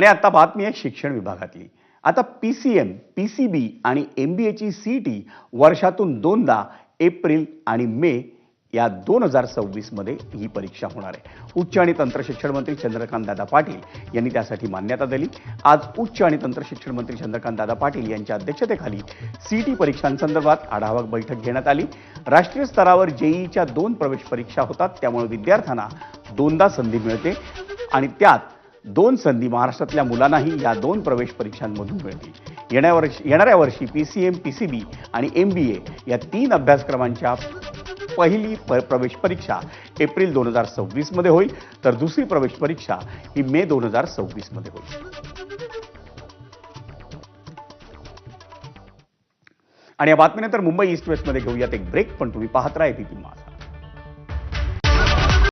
आणि आता बातमी आहे शिक्षण विभागातली. आता P C M P C B आणि एम बी एची सी टी वर्षातून दोनदा एप्रिल आणि मे या दोन हजार सव्वीसमध्ये ही परीक्षा होणार आहे. उच्च आणि तंत्रशिक्षण मंत्री चंद्रकांत दादा पाटील यांनी त्यासाठी मान्यता दिली. आज उच्च आणि तंत्रशिक्षण मंत्री चंद्रकांत दादा पाटील यांच्या अध्यक्षतेखाली सी टी परीक्षांसंदर्भात आढावा बैठक घेण्यात आली. राष्ट्रीय स्तरावर जेईच्या दोन प्रवेश परीक्षा होतात त्यामुळे विद्यार्थ्यांना दोनदा संधी मिळते. आणि त्यात दोन संधी महाराष्ट्रातल्या मुलांनाही या दोन प्रवेश परीक्षांमधून मिळतील. येण्या वर्षी येणाऱ्या वर्षी P C M P C B आणि एम बी ए या तीन अभ्यासक्रमांच्या पहिली प प्रवेश परीक्षा एप्रिल दोन हजार सव्वीसमध्ये होईल. तर दुसरी प्रवेश परीक्षा ही मे दोन हजार सव्वीसमध्ये होईल. आणि या बातमीनंतर मुंबई ईस्ट वेस्टमध्ये घेऊयात एक ब्रेक पण तुम्ही पाहत राहा ती माझा